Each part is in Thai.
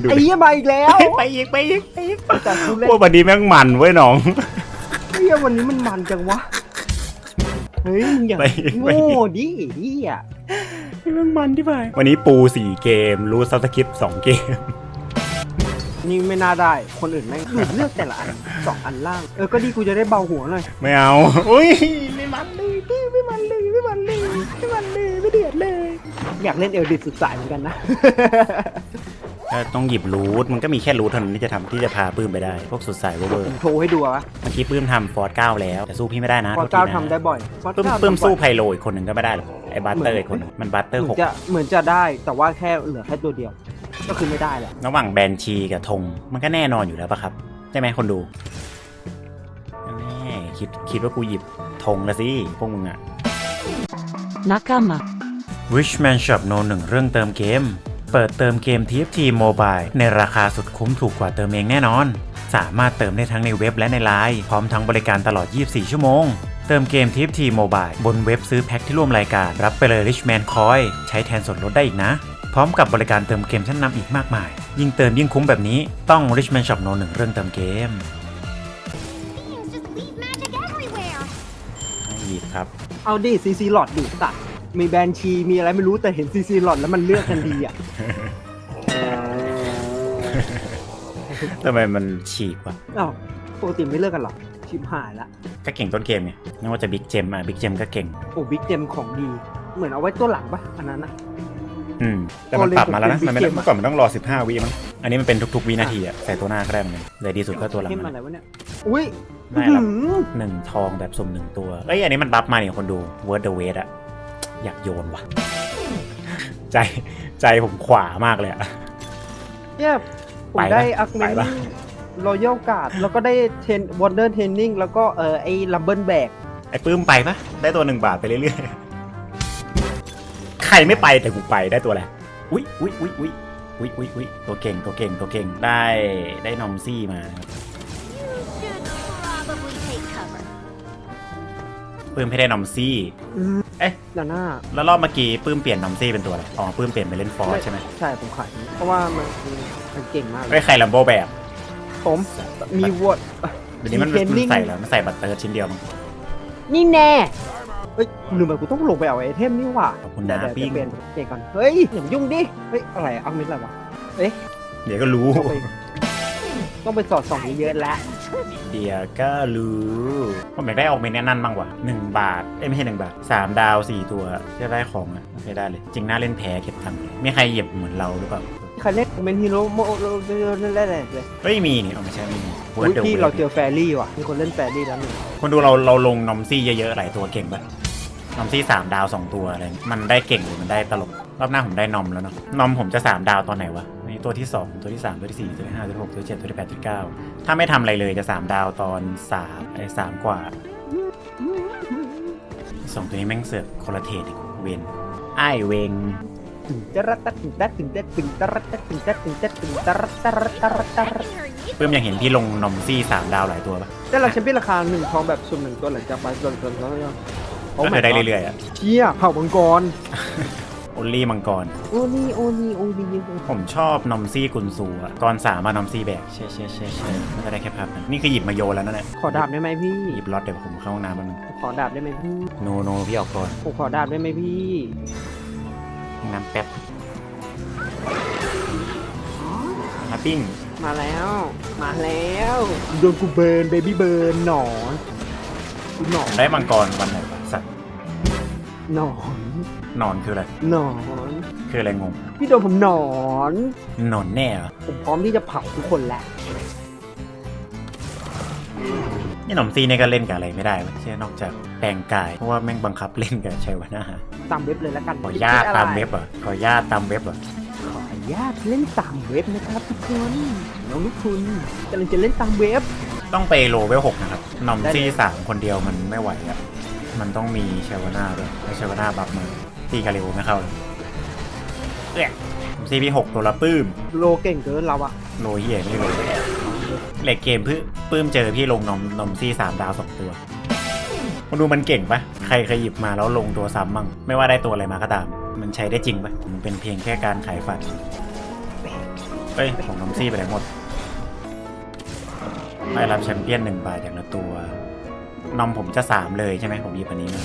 ไอ้เหี้ยมาอีกแล้วไปอีกไปอีกไปอีกแต่กูเล่นว่าวันนี้แม่งมันเว้ยน้องเหี้ยวันนี้มันมันจังวะ เฮ้ยมึงอย่าไปอีกไปอีก โง่ดิเหี้ยแม่งมันที่ไปวันนี้ปูสี่เกม รู้ซับสคริปต์สองเกม นี่ไม่น่าได้ คนอื่นแม่งดูดเลือกแต่ละอันสองอันล่าง เออ ก็ดีกูจะได้เบาหัวหน่อย ไม่เอา อุ้ยไม่มันเลยพี่ไม่มันเลยไม่มันเลยไม่มันเลยไม่เดือดเลย อยากเล่นเอลดิสุดสายเหมือนกันนะ ก็ต้องหยิบรูทมันก็มีแค่รูทเท่านั้นที่จะทำที่จะพาปื้มไปได้ พวกสุดสายเวอร์ผมโชว์ให้ดูอะเมื่อกี้ปื้มทำฟอร์ดเก้าแล้วแต่สู้พี่ไม่ได้นะพอโทษทีเก้านะทำได้บ่อยพอปื้มเก้าปื้มทำบ่สู้อยไพโลอีกคนหนึ่งก็ไม่ได้หรอกไอ้บัตเตอร์อีกคนหนึ่งมันบัตเตอร์เหหมือกนจะเหมือนจะได้แต่ว่าแค่เหลือแค่ตัวเดียว ก็คือไม่ได้แหละระหว่างแบนชีกับธงมันก็แน่นอนอยู่แล้วปะครับใช่ไหมคนดูแน่คิดคิดว่ากูหยิบธงละสิพวกมึงอะ Nakama. Richman Shop No 1เรื่องเติมเกม เปิดเติมเกม TFT Mobile ในราคาสุดคุ้มถูกกว่าเติมเองแน่นอน สามารถเติมได้ทั้งในเว็บและในไลน์พร้อมทั้งบริการตลอด 24 ชั่วโมง เติมเกม TFT Mobile บนเว็บซื้อแพ็คที่ร่วมรายการ รับไปเลย Richman Coin ใช้แทนส่วนลดได้อีกนะ พร้อมกับบริการเติมเกมชั้นนำอีกมากมาย ยิ่งเติมยิ่งคุ้มแบบนี้ต้อง Richman Shop No 1เรื่องเติมเกม Things just leave magic everywhere. ไม่หยิบครับเอาดิซีซีหลอดดิสัตว์ มีแบนชี มีอะไรไม่รู้แต่เห็นซีซีหลอดแล้วมันเลือกทันทีอะ ทำไมมันฉีกวะอ้าวปกติไม่เลือกกันหรอ ชิบหายละ ก็เก่งต้นเกมเนี่ยไม่ว่าจะบิ๊กเจมอะบิ๊กเจมก็เก่ง โอ้บิ๊กเจมของดี เหมือนเอาไว้ตัวหลังปะอันนั้นนะ อืมแต่มันปรับมาแล้วนะโอเลมันไม่ได้ผมเป็นเมื่อก่อนมันต้องรอ 15วิมั้งอันนี้มันเป็นทุกๆวินาทีอะใส่ตัวหน้าก็ได้เหมือนกันเลยดีสุดก็ตัวหลังเข้มมัอะไรนวะเนี่ย อุ้ยได้แล้วอื้อหือหนึ่งทองแบบสุ่มหนึ่งตัวเอ้ยอันนี้มันบัฟมาเนี่ยคนดู Word the Wait อะ อยากโยนว่ะ ใจใจผมขวามากเลยอะ เนี่ยผมไปปะได้อักเมไปนปะ รอยัลการ์ดแล้วก็ได้เทนวอนเดอร์เทนนิ่งแล้วก็เออไอ้ลัมเบิลแบกไอ้ปื้มไปปะได้ตัวหนึ่งบาทไปเรื่อยๆ ใครไม่ไปแต่กูไปได้ตัวอะไรอุ้ยอุ้ยอุ้ยอุ้ยอุ้ยอุ้ยอุ้ยตัวเก่งตัวเก่งตัวเก่งได้ได้นอมซี่มานะครับ Should probably take cover. ปื้มให้ได้นอมซี่ เอ๊ะด้านหน้าแล้วรอบเมื่อกี้ปื้มเปลี่ยนนอมซี่เป็นตัวอะไรอ๋อปื้มเปลี่ยนไปเล่นฟอร์ใช่ไหมใช่ผมขายเพราะว่ามันมันเก่งมากเลเฮ้ยยใครลัมโบแบบ ผมมีวอดเดี๋ยวนี้มันมีเทรนนิ่มันงใส่แล้วมันใส่บัตเตอร์ชิ้นเดียวมั้งนี่แน่เฮ้ยลืมไปกูต้องลงไปเอาไอเทมนี่หว่าขอบคุณแต่นะเดี๋ยวปิ้งจะเปลี่ยนเปลี่ยนก่อนเฮ้ยอย่ามายุ่งดิเฮ้ยอะไรเอาเม็ดอะไรวะเอ๊ะเดี๋ยวก็รู้ ต้องไปต้องไปสอดส่องเยอะๆแล้ว เดี๋ยวก็รู้ผมอยากได้ออกเมนแน่นั่นบ้างว่ะหนึ่งบาท เอ้ยไม่ใช่หนึ่งบาทสามดาวสี่ตัวจะได้ของอะไม่ได้เลย จริงน่าเล่นแพ้เก็บตังค์มีใครเหยียบเหมือนเราหรือเปล่าใครเล่นเมนฮีโร่โมโนั่นแหละเลยเฮ้ยมีนี่เอาไม่ใช่ไม่มีพี่เราเจอแฟรี่ว่ะมีคนเล่นแฟรี่แล้วหนึ่งคนดูเราเราลงนอมซี่เยอะๆหลายตัวเก่งปะนอมซี่สามดาวสองตัวอะไรมันได้เก่งหรือมันได้ตลกรอบหน้าผมได้นอมแล้วเนาะนอมผมจะสามดาวตอนไหนวะ นี่ตัวที่สองตัวที่สามตัวที่สี่ตัวที่ห้าตัวที่หกตัวที่เจ็ดตัวที่แปดตัวที่เก้าถ้าไม่ทำอะไรเลยจะสามดาวตอนสามไอ้สามกว่าสองตัวนี้แม่งเสือกคนละเทศอีกเวนไอ้ายเวงตึงตะรัตตะตึงตะตึงตะตึงตะรัตตะตึงตะตึงตะตึงตะรัตตะรัตตะรัตตะรัต Hear you. เพิ่มยังเห็นพี่ลงนอมซี่สามดาวหลายตัวปะแต่เราแชมเปี้ยนราคาหนึ่งทองแบบสุ่มหนึ่งตัวหลังจากไปจนจนแล้วยังก็คือได้เรื่อยๆอะเชี่ยเผ่ามังกรโอลี่มังกร โอ้นี่โอ้นี่โอ้นี่ผมชอบนอมซี่กุนซูอะก่อนสามมานอมซี่แบกใช่ใช่ใช่ใช่ไม่ได้แค่ภาพนั้นนี่คือหยิบมาโยนแล้วนั่นแหละขอดาบได้ไหมพี่ หยิบล็อตเดี๋ยวผมเข้าห้องน้ำแป๊บนึงขอดาบได้ไหมพี่โนโนพี่ออกก่อนผมขอดาบได้ไหมพี่ห้องน้ำแป๊บมาปิ้งมาแล้ว มาแล้วโดนกูเบิร์นเบบี้เบิร์นหนอนกูหนอผนมได้มังกรวันไหนวะสัตว์หนอน นอนคืออะไร หนอน คืออะไรงง พี่โดนผมหนอนนอนแน่เหรอ ผมพร้อมที่จะเผาทุกคนแล้ว นี่หนอมซี่เนี่ยก็เล่นกับอะไรไม่ได้เว้ยใช่นอกจากแปลงกาย เพราะว่าแม่งบังคับเล่นกับชัยวนาตามเว็บเลยแล้วกันขอญาตตามเว็บเหรอะขอญาตตามเว็บเหรอะขออนุญาตเล่นตามเว็บนะครับทุกคนน้องลูกคุณกำลังจะเล่นตามเว็บ ต้องไปโลเวลหกนะครับนอมซี่สามคนเดียวมันไม่ไหวอะมันต้องมีชัยวนาด้วยให้ชัยวนาบัฟมา ตีคาริโอไม่เข้าเลยเอ๊ะซีพีหกตัวละปื้ม โลเก่งเกินเราอะโลเฮียไม่โลเหล็กเกมเพื่อปื้มเจอพี่ลงนมนมซี่สามดาวสองตัวมาดูมันเก่งปะใครเคยหยิบมาแล้วลงตัวซ้ำมั่งไม่ว่าได้ตัวอะไรมาก็ตาม มันใช้ได้จริงปะมันเป็นเพียงแค่การขายฝันเอ้ยของน้องซี่ไปไหนหมดได้รับแชมเปี้ยนหนึ่งใบอย่างละตัวนอมผมจะสามเลยใช่ไหมผมหยิบอันนี้มา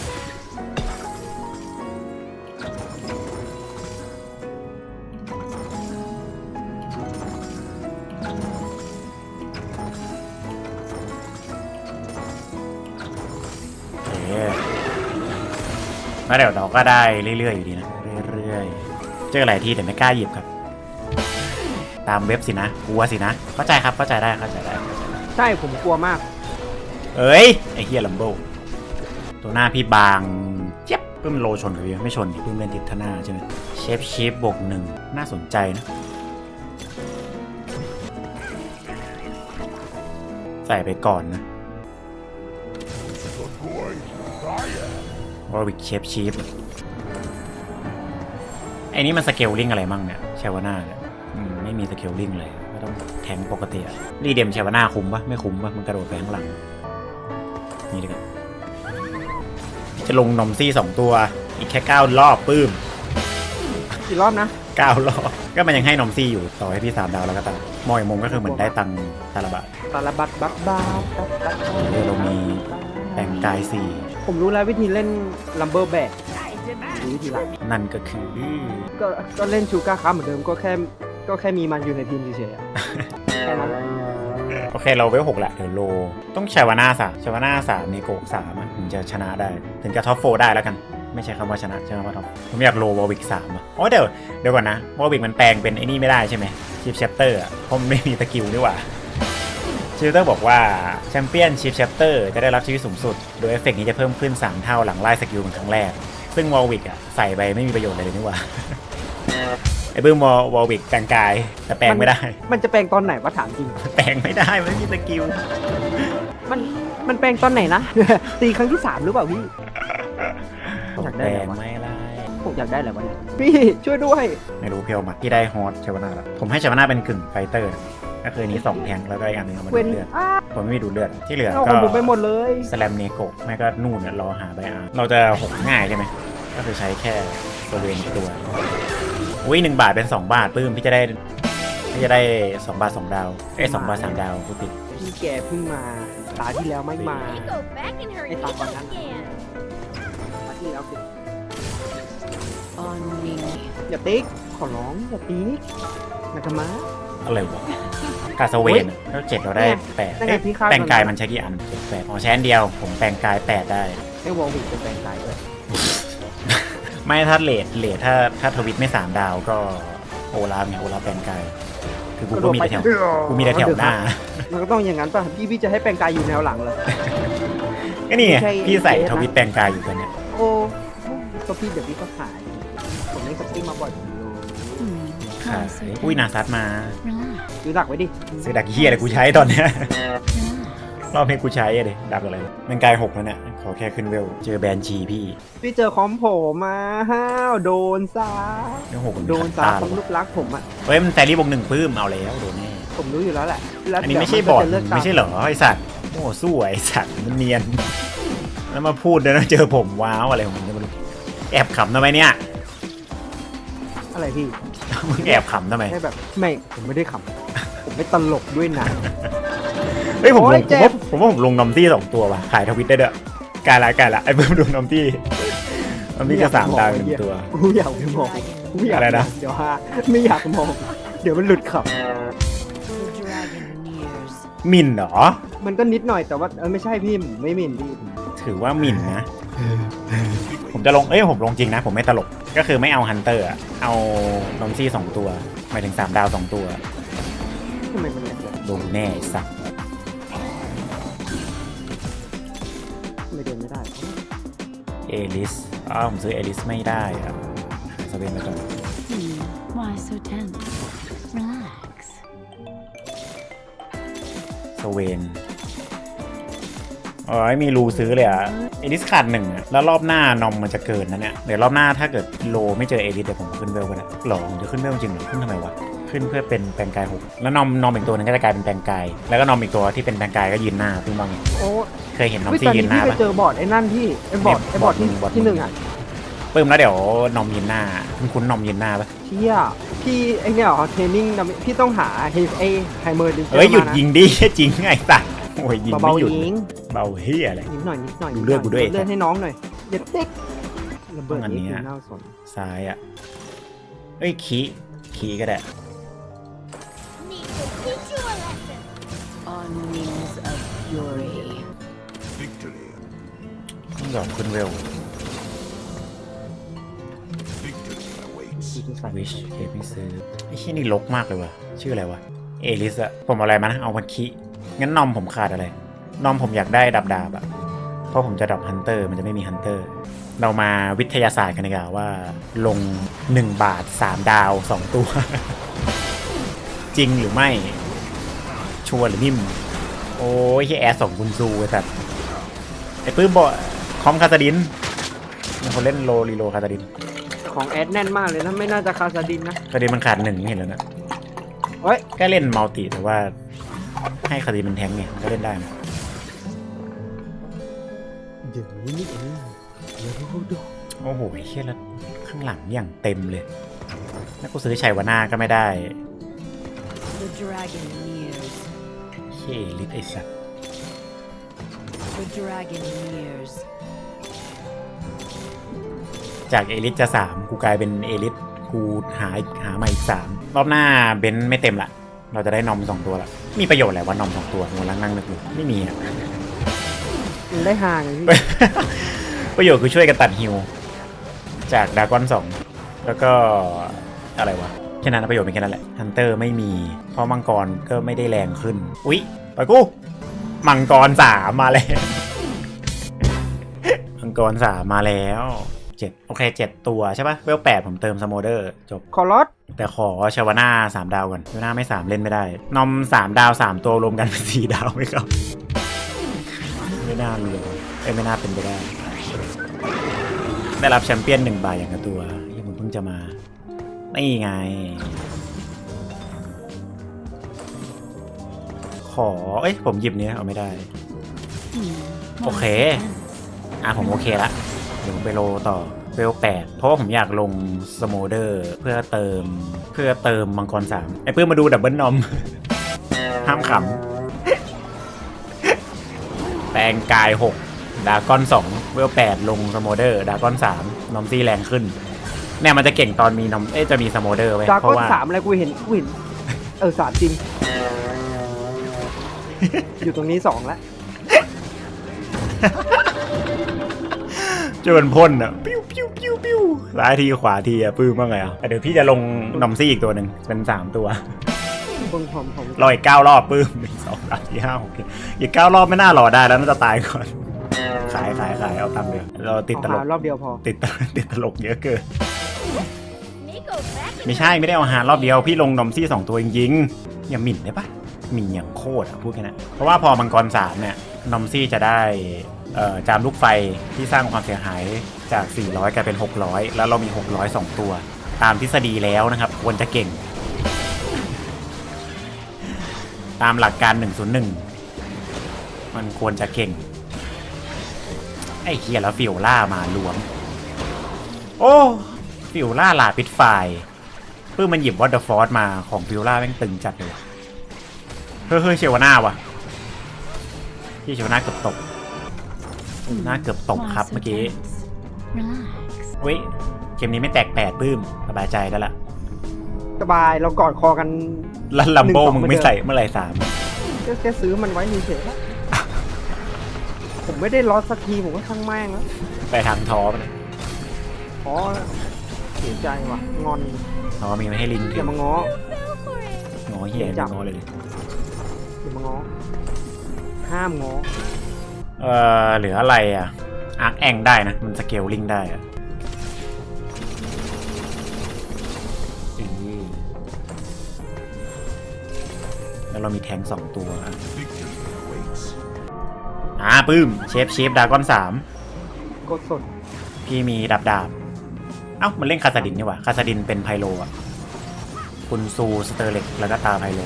แล้วเดี๋ยวเราก็ได้เรื่อยๆอยู่ดีนะ เรื่อยๆ เจอหลายทีแต่ไม่กล้าหยิบครับ ตามเว็บสินะ กลัวสินะ เข้าใจครับ เข้าใจได้ เข้าใจได้เข้าใจได้ใช่ผมกลัวมาก เอ้ย ไอเฮียลัมโบ ตัวหน้าพี่บางเจ็บเพิ่มโลชนกับพี่ไม่ชนดิเพิ่มเล่นติดท่าหน้าใช่ไหมเชฟชีฟบวกหนึ่งน่าสนใจนะใส่ไปก่อนนะ วอร์วิกเชฟชีฟไอ้นี่มันสเกลลิงอะไรมั่งเนี่ยเชวาน่าเนี่ยอืมไม่มีสเกลลิงเลยก็ต้องแทงปกติอะรีเดมเชวาน่าคุ้มปะไม่คุ้มปะมันกระโดดไปข้างหลัง นี่ดีกว่าจะลงนอมซี่สองตัว อีกแค่เก้ารอบปื้มกี่รอบนะเก้ารอบ ก็มันยังให้นอมซี่อยู่ต่อให้พี่สามดาวแล้วก็ตามมอยมุมก็คือเหมือนได้ตังค์ตาละบาทตาลบัดบักบาบักบักเออเรามีแปลงกายสี่ ผมรู้แล้ววิธีเล่นลัมเบอร์แบกรู้วิธีละนั่นก็คือก็ก็เล่นชูการ์ค้าเหมือนเดิมก็แค่ก็แค่มีมันอยู่ในทีมเฉยๆอะแค่นั้นแหละโอเคเราเวลหกแหละเดี๋ยวโล ต้องชาวาน่าสามชาวาน่าสามเนโกะสามอะถึงจะชนะได้ ถึงจะท็อปโฟได้แล้วกัน ไม่ใช่คำว่าชนะใช่คำว่าท็อปผมอยากโลวอลวิกสามอะอ๋อเดี๋ยวเดี๋ยวก่อนนะวอลวิกมันแปลงเป็นไอ้นี่ไม่ได้ใช่ไหมชิปแชปเตอร์อะเพราะมันไม่มีสกิลนี่หว่า ชิปเตอร์บอกว่าแชมเปี้ยนชิปแชปเตอร์จะได้รับชีวิตสูงสุด โดยเอฟเฟกต์นี้จะเพิ่มขึ้น 3 เท่าหลังไล่สกิลเป็นครั้งแรก ซึ่งวอลวิกอะใส่ไปไม่มีประโยชน์อะไรเลยนี่หว่าไอ้บื้มวอลวอลวิกแปลงกาย แต่แปลงไม่ได้ มันจะแปลงตอนไหนวะถามจริง แปลงไม่ได้มันไม่มีสกิล มันมันแปลงตอนไหนนะ ตีครั้งที่สามหรือเปล่าพี่อยากได้แปลอะไรงวะไม่ได้ผมอยากได้อะไรวะเนี่ยพี่ช่วยด้วย ไม่รู้เพียวมาที่ได้ฮอตเชวาน่าแล้วผมให้เชวาน่าเป็นกึ่งไฟเตอร์นะ ก็คืออนนี้สองแทงแล้วก็อีกอันหนึงเอามาดูเว้นดเลือดอ้าผมไม่มีดูดเลือดที่เหลือเอาก็ของผมไปหมดเลยสแลมเนโกะไม่ก็นู่นน่ะรอหาใบอาร์เราจะหกง่ายใช่ไหมก็คือใช้แค่ตัวเวนอีกตัวอุ้ยหนึ่งบาทเป็นสองบาทปื้มพี่จะได้พี่จะได้สองบาทสองดาวเอ้ยสองบาทสามดาวพูดผิด พี่แกเพิ่งมาตาที่แล้วไม่มา Go back in her Hey, Papa, initial Nana. scan. ตาที่แล้วสิ On me. อย่าติ๊กขอร้องอย่าติ๊กนะครับมา อะไรวะกาสเวนเฮ้ยแล้วเจ็ดเราได้เนี่ยแปดนั่นไงเอ๊ะพี่คาดแปลงกายมันมันใช้กี่อันเจ็ดแปดอ๋อใช้อันเดียว ผมแปลงกายแปดได้ให้วอลวิกเป็นแปลงกายด้วยไม่ถ้าเลทเลทถ้าถ้าทวิตไม่สามดาวก็โอลาฟไงโอลาฟแปลงกาย คือกูก็มีแต่แถวกูมีแต่แถวหน้า มันก็ต้องอย่างนั้นป่ะพี่พี่จะให้แปลงกายอยู่แนวหลังเหรอ ก็นี่ไงไม่ใช่ พี่ใส่เฟซนะทวิตแปลงกายอยู่กันเนี่ย โอ้ก็พี่เดี๋ยวพี่ก็ขายผมเล่นกับพี่มาบ่อยอยู่ Hmm. ค่ะ Why so อุ้ย tense? นาซัดมา Relax. ซื้อดักไว้ดิซื้อดักเฮียอะไรกูใช้ตอนเนี้ย Relax. รอบนี้กูใช้อะดิดักอะไรแปลงกายหกแล้วเนี่ยขอแค่ขึ้นเวล เจอแบนชีพี่ พี่เจอคอมผมมาห้าวโดนซาเรื่องหกมันโดนขัซาตาของลูกรักผมอะเฮ้ยมันแฟรี่บวกหนึ่งปื้มเอาแล้วโดนแน่ผมรู้อยู่แล้วแหละแล้วอันนี้ไม่เดี๋ใช่ยวบอดจะเลือกตาไม่ใช่เหรอไอสัตว์โอ้สู้ไอสัตว์มันเนียน แล้วมาพูดเลยนะเจอผมว้าวอะไรของมึงเนี่ยมันแอบขำทำไมเนี่ย อะไรพี่ มึงแอบขำทำไมแค่แบบไม่ผมไม่ได้ขำผมไม่ตลกด้วยนะ เฮ้ยผมโอ้ลยงเจ็ผมบ ว่าผมว่าผมลงนอมตี้สองตัวว่ะขายทวิตได้ด้วยกายละกายละไอ้เพิ่มดูนอมตี้นอมตี้จะสามดาวอีกหนึ่งตัว กูอยากไปมองกูอยากอะไรนะ เดี๋ยวฮะไม่อยากมอง เดี๋ยวมันหลุดขับ The dragon nears. หมิ่นเหรอ มันก็นิดหน่อยแต่ว่าเออไม่ใช่พี่ผมไม่หมินพี่ผมถือว่าหมิ่นนะผม จะลง เอ้ยผมลงจริงนะ ผมไม่ตลก ก็คือไม่เอาฮันเตอร์อะเอานอมซี่สองตัวหมายถึงสามดาวสองตัวทำไมมันเนี่ยโดนแน่ไอ้สักไม่เดินไม่ได้เอลิสอ้าวผมซื้อเอลิสไม่ได้ครับสเวนไปก่อน Hmm. Why so tense? Relax. สเวน อ๋อไม่มีรูซื้อเลยอะเอลิสขาดหนึ่งอะแล้วรอบหน้านอมมันจะเกินนะเนี่ยเดี๋ยวรอบหน้าถ้าเกิดโลไม่เจอเอลิสเดี๋ยวผมขึ้นเวลก็ได้หรอผมจะขึ้นเวลจริงเหรอขึ้นทำไมวะขึ้นเพื่อเป็นแปลงกายหกแล้วนอมนอมอีกตัวหนึงก็จะกลายเป็นแปลงกายแล้วก็นอมอีกตัวที่เป็นแปลงกายก็ยืนหน้าพี่บ้างไงโอ้เคยเห็นนอมพี่ซี่ตอนยืนี้นหน้าพี่ไปปะเจอบอร์ดไอ้นั่นพี่ไอ้บอร์ดเนี่ยไอ้บอร์ดที่บอร์ดที่หนึ่งอะปึ้มแล้วเดี๋ยวนอมยินหน้าคุณคุ้นๆนอมยินหน้าปะเที่ยพี่ไอเนี่ยเหรอเทรนนิ่งดำพี่ต้องหาเฮไอไฮเมอร์ดินเอ้ยหยุดยิงดิจริงไงสัตว์ โอ้ยยิงเบาไม่หยุดๆยิงเบาเฮียอะไร นิดหน่อยนิดหน่อยดูเลือดกูด้วยเลือดให้น้องหน่อยเด็ดเด็กระเบิดต้องอันนี้นี้อะคือน่าสนซ้ายอะเอ้ยขีขีก็ได้ Need to teach you a lesson. On wings of fury. ต้องยอมขึ้นเวลที่จะใส่วิชเคไม่ซื้อไอ้ที่นี่ลกมากเลยว่ะ ชื่ออะไรวะ เอลิสอะผมเอาอะไรมานะ เอาวันคิ งั้นนอมผมขาดอะไร นอมผมอยากได้ดับดาบอะเพราะผมจะดับฮันเตอร์มันจะไม่มีฮันเตอร์ เรามาวิทยาศาสตร์กันดีกว่าว่า ลง 1 บาท 3 ดาว 2 ตัว จริงหรือไม่ ชัวร์หรือนิ่ม โอ้ยแอสสองกุนซูไอ้สัตว์ไอ้ปื้มบอกคอมคาตาดินมีคนเล่นโลรีโลคาตาดิน ของแอดแน่นมากเลยนะไม่น่าจะคาซาดินนะคาตาดินมันขาดหนึ่งเห็นแล้วนะ เฮ้ยก็เล่นมัลติแต่ว่า ให้คาตาดินมันแทงไงมันก็เล่นได้นะเดี๋ยวนี้นี่เองเดี๋ยวดูดูโอ้โหเชี่ยแล้วข้างหลังอย่างเต็มเลยแล้วกูซื้อชัยวาน่าก็ไม่ได้ The dragon nears. เชี่ยลิทไอสัตว์ The dragon nears. จากเอลิทจะสามกูกลายเป็นเอลิทกูหาหามาอีกสามรอบหน้าเบนซ์ไม่เต็มละ เราจะได้นอมสองตัวละ มีประโยชน์อะไรวะนอมสองตัวงงลังนั่งนึกอยู่ไม่มีอะ มันได้ห่างไงพี่ ประโยชน์คือช่วยกันตัดฮิวจากดากอนสองแล้วก็อะไรวะแค่นั้นนะประโยชน์เป็นแค่นั้นแหละฮันเตอร์ไม่มีเพราะมังกรก็ไม่ได้แรงขึ้น อุ๊ยไปกูมังกรสามมาแล้ว มังกรสามมาแล้วเจ็ดโอเคเจ็ดตัวใช่ปะเวลแปดผมเติมสโมเดอร์จบขอรถแต่ขอชาวนาสามดาวก่อนชาวนาไม่สามเล่นไม่ได้ นอมสามดาวสามตัวรวมกันเป็นสี่ดาวไหมครับ ไม่น่ามีเลยเอ้ยไม่น่าเป็นไปได้ ได้รับแชมเปี้ยนหนึ่งใบอย่างกับตัวที่ผมเพิ่งจะมานี่ไง ขอ เอ้ยผมหยิบเนี้ยเอาไม่ได้ Hmm. Okay. wise defense. อะผมโอเคละ เดี๋ยวผมไปโลต่อเวลแปดเพราะว่าผมอยากลงสโมเดอร์เพื่อเติมเพื่อเติมมังกรสามไอ้เพื่อมาดูดับเบิลนอม ห้ามขำแปลงกายหกดากอนสองเวลแปดลงสโมเดอร์ดากอนสามนอมซี่แรงขึ้นเนี่ยมันจะเก่งตอนมีนอมเอ๊ะจะมีสโมเดอร์ไว้ดราเพก้อราะนว่าสามอะไรกูเห็นกูเห็นเออสามจริง อยู่ตรงนี้สองแล้ว จนพ่นอะปิ้วปิ้วปิ้วปิ้วซ้ายทีขวาทีอะปื้มบ้างไงอะเดี๋ยวพี่จะลงนอมซี่อีกตัวหนึ่งเป็นสามตัวคนผอมผมรออีกเก้ารอบปื้มหนึ่งสองสามสี่ห้าหกเจ็ดอีกเก้ารอบไม่น่ารอได้แล้วน่าจะตายก่อนขายขายขายเอาตังค์เดียวเราติดตลกรอบเดียวพอติดตลกติดตลกเยอะเกิน Nico back in ไม่ใช่ไม่ได้เอาหารอบเดียวพี่ลงนอมซี่สองตัวจริงๆอย่าหมิ่นได้ปะหมิ่นอย่างโคตรอะพูดแค่นั้นเพราะว่าพอมังกรสามเนี่ยนอมซี่จะได้เอ่อ จามลูกไฟที่สร้างความเสียหายจาก 400 กลายเป็น 600 แล้วเรามี 600 2 ตัว ตามทฤษฎีแล้วนะครับ ควรจะเก่ง ตามหลักการ 101 มันควรจะเก่ง ไอ้เฮียแล้วฟิโอล่ามารวม โอ้ฟิโอล่าลาปิดไฟเพื่อมันหยิบวอเตอร์ฟอร์มาของฟิโอล่าแม่งตึงจัดเลยว่ะเฮ้ยเฮ้ยเชวาน่าวะพี่เชวาน่าเกือบตก หน้าเกือบตก Why ครับ so เมื่อกี้ tense? Relax. เว้ยเกมนี้ไม่แตกแปดปื้มสบายใจแล้วล่ะ สบายเรากอดคอกันแล้วลัมโบหนึ่งสองมึงเหมือนไม่เดิมใส่เมื่อไหร่สามแค่แค่ซื้อมันไว้เฉยๆแล้วผมไม่ได้ลอสสักทีผมก็ช่างแม่งแล้วไปทางท้อไปเลยอ๋อเสียใจว่ะงอนท้อมีไว้ให้ลิงอถึย่างมาง้อ for it. งอเฮียจับงอเลยอย่ามาง้อห้ามง้อ เอ่อเหลืออะไรอะอาร์คแองได้นะ มันสเกลลิงได้อะอือแล้วเรามีแทงค์สองตัวอะอ่าปื้ม เชฟเชฟดากอนสามกดสดพี่มีดาบดาบเอ้า มันเล่นคาสดินนี่หว่าคาสดินเป็นไพโลอะ คุณซูสเตอร์เล็กแล้วก็ตาไพโล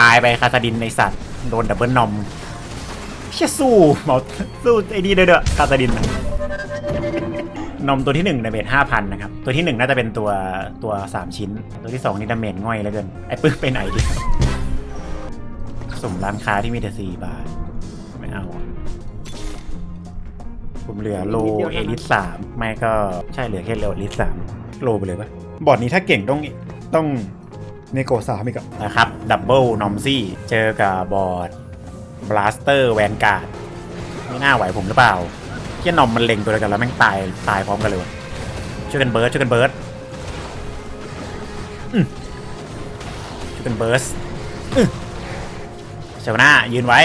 ตายไปคาสดินในสัตว์ โดนดับเบิลนอมเชี่ยสู้หมอสู้ไอ้นี่เด้อคาตาดิน นมตัวที่หนึ่งดาเมจห้าพันนะครับ ตัวที่หนึ่งน่าจะเป็นตัวตัวสามชิ้น ตัวที่สองนี่ดาเมจง่อยเหลือเกิน ไอ้ปื้มไปไหนดิสุ่มร้านค้าที่มีแต่สี่บาท ไม่เอาผมเหลือโลเอลิสสามไม่ก็ใช่เหลือแค่โลเอลิสสามโลไปเลยปะบอร์ดนี้ถ้าเก่งต้องต้อง เนโกสามอีกอะนะครับดับเบิลนอมซี่เจอกับบอร์ดบลาสเตอร์แวนการ์ดไม่น่าไหวผมหรือเปล่าเที่ยนอมมันเล็งตัวเดียวกันแล้วแม่งตายตายพร้อมกันเลยวะช่วยกันเบิร์ดช่วยกันเบิร์ดช่วยกันเบิร์สอื้อเจ้าหน้ายืนไว้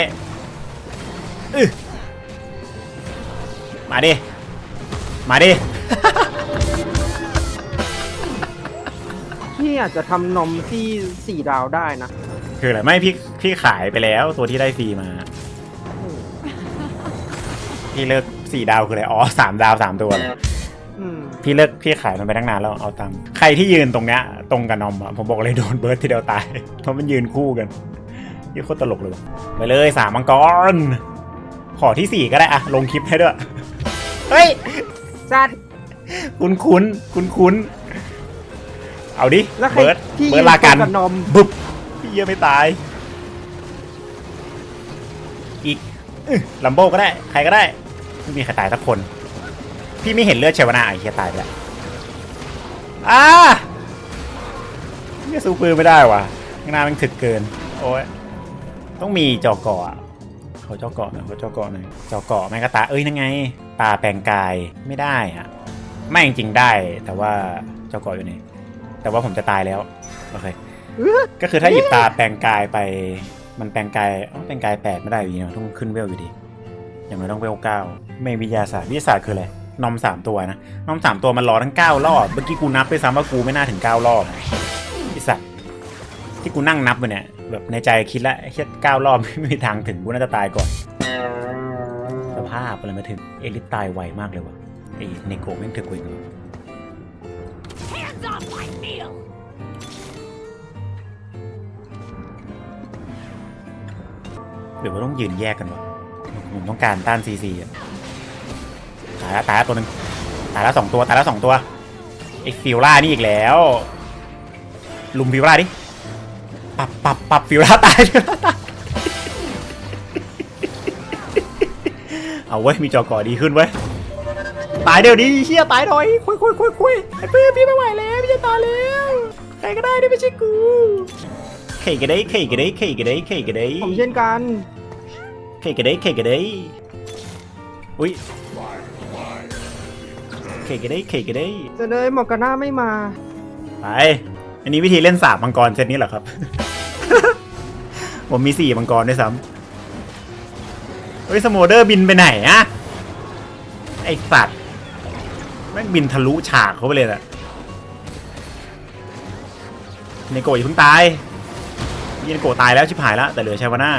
มาดิมาดิ พี่อาจจะทำนมที่สี่ดาวได้นะคืออะไรไม่พี่พี่ขายไปแล้วตัวที่ได้ฟรีมา พี่เลิกสี่ดาวคืออะไรอ๋อสามดาวสามตัวเหรออืมพี่เลิกพี่ขายมันไปตั้งนานแล้วเอาตังค์ใครที่ยืนตรงเนี้ยตรงกับนอมอะผมบอกเลยโดนเบิร์ดทีเดียวตายเพราะมันยืนคู่กันยี่โคตรตลกเลยว่ะไปเลยสามมังกร ขอที่สี่ก็ได้อะลงคลิปให้ด้วยเฮ้ยจัดคุ้นคุ้นคุ้นคุ้นๆ เอาดิแล้วใครเบิร์ดที่เบิยืร์นดลากันตรงกับนมบึบพี่เยี่ยไม่ตาย อีกลัมโบก็ได้ ใครก็ได้ไม่มีใครตายสักคน พี่ไม่เห็นเลือดเชวนาไอ้เฮียตายไปแล้วอ้าเนี่ยสู้ปืนไม่ได้ว่ะข้างหน้ามันถึกเกิน โอ้ยต้องมีจอกอะเขาจอกหน่อยเขาจอกหน่อยจอกแม่งก็ตาเอ้ยนั่นไง ตาแปลงกายไม่ได้อะไม่จริงๆได้ แต่ว่าจอกอยู่ไหน แต่ว่าผมจะตายแล้วโอเคก็คือถ้าหยิบตาแปลงกายไปมันแปลงกายเอ้าแปลงกายแปดไม่ได้อยู่ดีเนอะต้องขึ้นเวลอยู่ดี อย่างน้อยต้องเวลเก้าไม่วิทยาศาสตร์วิทยาศาสตร์คืออะไรนอมสามตัวนะนอมสามตัวมันรอทั้งเก้ารอบเมื่อกี้กูนับไปซ้ำว่ากูไม่น่าถึงเก้ารอบนะไอสัตว์ที่กูนั่งนับไปเนี่ยแบบในใจคิดแล้วแค่เก้ารอบไม่มีทางถึงกูน่าจะตายก่อนสภาพอะไรมาถึงเอลิสตายไวมากเลยว่ะไอเนโกะแม่งถึกกว่าอีกเลย รือว่าต้องยืนแยกกันวะผมต้องการต้านซีซีอะตายแล้วตายล้วตัวหนึ่งตายแล้วสองตัวตายแล้วสองตัวไอ้ฟิวล่านี่อีกแล้ว ลุมฟิวล่าดิปับปับปับฟิวล่าตายฟิวล่าตายเอาเว้ยมีจอก่อดีขึ้นเว้ยตายเดี๋ยวนี้เฮียตายหน่อยคุยคุยคุยคุยไอ้เพื่อนพี่ไม่ไหวแล้วพี่จะตายแล้วใครก็ได้ที่ไม่ใช่กูเข่กันได้เข่กันได้เข่กันได้เข่กันได้ผมเช่นกัน เคกระเด้เคกระเด้อุ้ยเคกระเด้เคกระเด้จะเลยหมอกกาน่าไม่มาไปอันนี้วิธีเล่นสาบมังกรเซตนี้เหรอครับ ผมมีสี่มังกรด้วยซ้ำเฮ้ยสโมเดอร์บินไปไหนอะไอสัตว์แม่งบินทะลุฉากเขาไปเลยอะเนโกะอย่าเพิ่งตายเนโกะตายแล้วชิบหายแล้วแต่เหลือชาวาน่า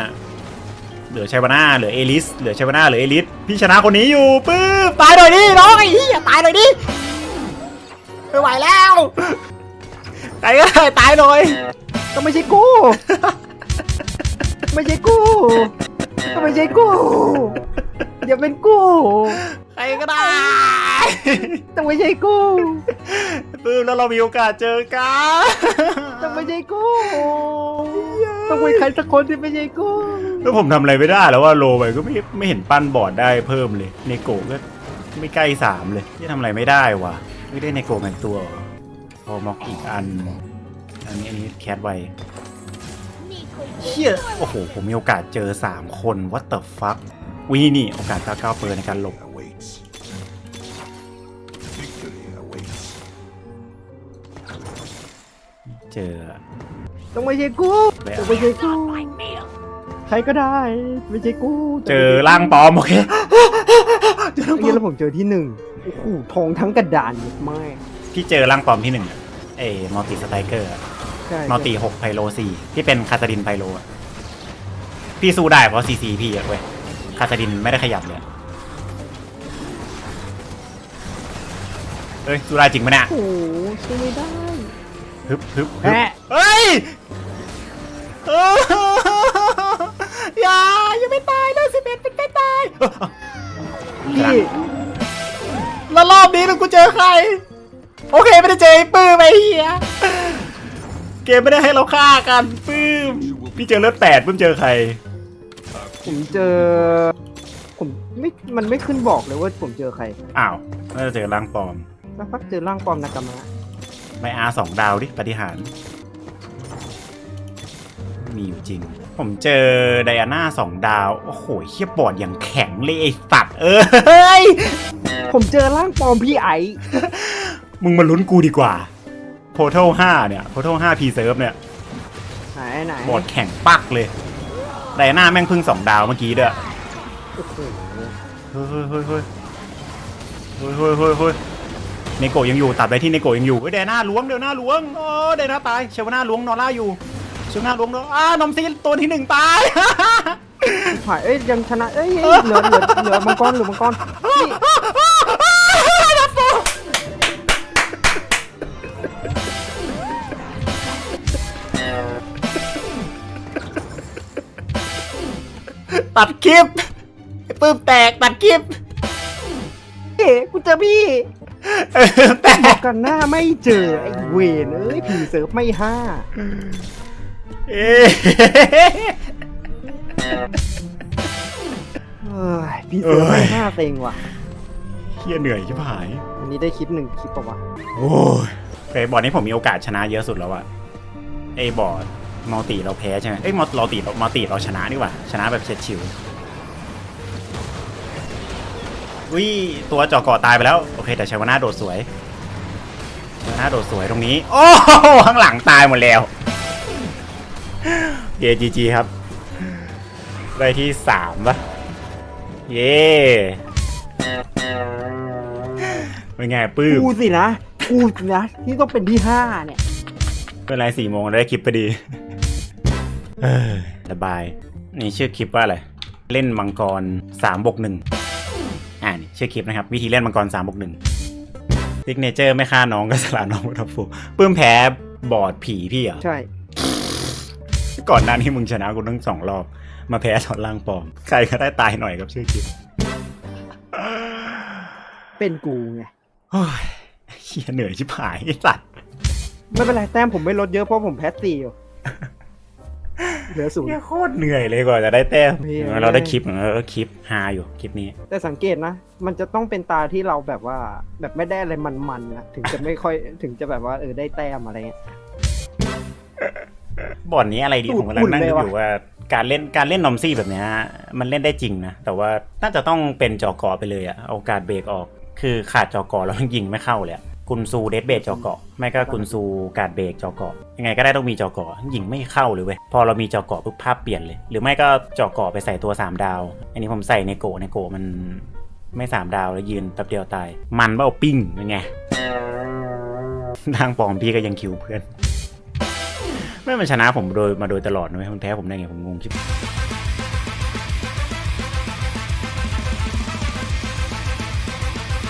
เหลือชัยวาน่าเหลือเอลิส เหลือชัยวาน่าเหลือเอลิส พี่ชนะคนนี้อยู่ปื้มตายหน่อยดิน้องไอ้เหี้ยตายหน่อยดิไม่ไหวแล้วใครก็ได้ตายหน่อยก็ไม่ใช่กู ไม่ใช่กูก็ไม่ใช่กูอย่าเป็นกูใครก็ได้ต้องไม่ใช่กูปื้มแล้วเรามีโอกาสเจอกันต้องไม่ใช่กูต้องเป็นใครสักคนที่ไม่ใช่กู แล้วผมทำอะไรไม่ได้แล้วว่าโลไปก็ไม่ไม่เห็นปั้นบอร์ดได้เพิ่มเลยเนโกะก็ไม่ใกล้สามเลยที่ทำอะไรไม่ได้วะไม่ได้เนโกะเป็นตัวพอมอกอีกอัน อันนี้อันนี้แคทไวเชี่ยโอ้โห ผมมีโอกาสเจอ 3 คน what the fuck วีนี่โอกาส99เปอร์ในการหลบเจอ ต้องไม่ใช่กูต้องไม่ใช่กู ใครก็ได้ไม่ใช่กูเจอร่างปลอมโอเคเจอร่างปลเมื่อกี้อมแล้วผมเจอที่หนึ่งโอ้โหทองทั้งกระดานเยอะมากพี่เจอร่างปลอมที่หนึ่งอะเอ้มัลติสไตรเกอร์ใช่มัลติหกไพโลสี่ที่เป็นคาซาดินไพโลอะพี่สู้ได้เพราะซีซีพี่อะเว้ยคาซาดินไม่ได้ขยับเลยเฮ้ยสู้ได้จริงไหมเนี่ยโอ้โหช่วยไม่ได้ฮึบฮึบฮึบแอะเฮ้ยเอออย่าายยังไม่ตายเลยสิบเอ็ดเป็นไม่ตายพี่แล้วรอบนี้มันกูเจอใคร โอเคไม่ได้เจอไอ้ปื้มไอ้เหี้ยเกมไม่ได้ให้เราฆ่ากันปื้มพี่เจอเลือดแปดปื้มเจอใคร ผมเจอ ผมไม่มันไม่ขึ้นบอกเลยว่าผมเจอใครอ้าวน่าจะเจอร่างปลอมสักพักเจอร่างปลอมนากามะไม่อาสองดาวดิปฏิหารย์มีอยู่จริง ผมเจอไดอาน่าสองดาว โอ้โหเฮียบอร์ดอย่างแข็งเลยไอ้สัตว์เอ้ย ผมเจอร่างปลอมพี่ไอมึงมาลุ้นกูดีกว่า Portal 5เนี่ย Portal 5 P Serve เนี่ย ไหนไหนบอร์ดแข็งปักเลยไดอาน่าแม่งเพึ่งสองดาวเมื่อกี้เด้อโอ้โหเฮ้ยเฮ้ยเฮ้ยเฮ้ยเฮ้ยเฮ้ยเฮ้ยเฮ้ยเนโกะยังอยู่ตัดไปที่เนโกะยังอยู่เฮ้ยเดน่าล้วงเดน่าล้วงโอ้เดน่าตายเชวนาล้วงนอร่าอยู่เชวนาล้วงนออ้านอมซีตัวที่หนึ่งตาย หายเอ้ยยังชนะเอ้ยเอ้ยเหลือเหลือเหลือมังกรเหลือมังกรพี่ตัดคลิปไอ้ปื้มแตกตัดคลิปเอ๋กูเจอพี่เออแตบอกกันหน้าไม่เจอไอ้เวนเอ้ยผีเซิร์ฟไม่ห้า เอ๊ะเอ้ยผีเซิร์ฟไม่ห้าเต็งว่ะ เฮียเหนื่อยชิบหายอันนี้ได้คลิปหนึ่งคลิปปะวะ โอ้ยไอ้บอร์ดนี้ผมมีโอกาสชนะเยอะสุดแล้วอะไอ้บอร์ดมัลติเราแพ้ใช่ไหมเอ้ยมัลติเรามัลติเราชนะดีกว่า ชนะแบบเฉียดฉิวอุ้ยตัวจอกอตายไปแล้ว โอเคแต่ชาวนาโดดสวยชาวนาโดดสวยตรงนี้ โอ้โหข้างหลังตายหมดแล้ว เยจีจีครับ ได้ที่สามปะเย้เป็นไงปื้มกูสินะ กูสินะ ที่ต้องเป็นที่ห้าเนี่ยเป็นไรสี่โมงได้คลิปพอดีเออสบาย นี่ชื่อคลิปว่าอะไร เล่นมังกรสามบกหนึ่งอ่านี่ชื่อคลิปนะครับ วิธีเล่นมังกรสามบกหนึ่งซิกเนเจอร์ไม่ฆ่าน้องก็สละน้องวัตฟูปื้มแพ้บอร์ดผีพี่เหรอ ใช่ ก่อนหน้านี้มึงชนะกูทั้งสองรอบ มาแพ้ตอนล่างปลอม ใครก็ได้ตายหน่อยกับชื่อคลิปเป็นกูไงโอ้ยเฮียเหนื่อยชิบหายไอ้สัตว์ไม่เป็นไรแต้มผมไม่ลดเยอะเพราะผมแพ้สี่อยู่เหลือศูนย์ เฮียโคตรเหนื่อยเลยกว่อนจะได้แต้มเหี้ย เราได้คลิปเออคลิปฮาอยู่คลิปนี้ แต่สังเกตนะ มันจะต้องเป็นตาที่เราแบบว่า แบบไม่ได้อะไรมันๆนะถึงจะไม่ค่อยถึงจะแบบว่าเออได้แต้มอะไรเงี้ย บอร์ดนี้อะไรดีตูดผมกำลังนั่งอุ่นเลยอยู่ว่าการเล่นการเล่นนอมซี่แบบเนี้ยมันเล่นได้จริงนะ แต่ว่าน่าจะต้องเป็นจอกอไปเลยอะเอาการเบรกออก คือขาดจอกอแล้วยิงไม่เข้าเลยอะกุนซูเดดเบรกจอกอไม่ก็กุนซูการเบรกจอกอยังไงก็ได้ต้องมีจอกอยิงไม่เข้าเลยเว้ยพอเรามีจอกอปุ๊บภาพเปลี่ยนเลย หรือไม่ก็จอกอไปใส่ตัว 3 ดาว อันนี้ผมใส่ในโกในโกมันไม่ 3 ดาวแล้วยืนแป๊บเดียวตาย มันเบ้าปิ้งเป็นไงทางปลอมพี่ก็ยังคิวเพื่อน ไม่มันชนะผมโดยมาโดยตลอดนะเว้ยมันแพ้ผมได้ไงผมงงชิบ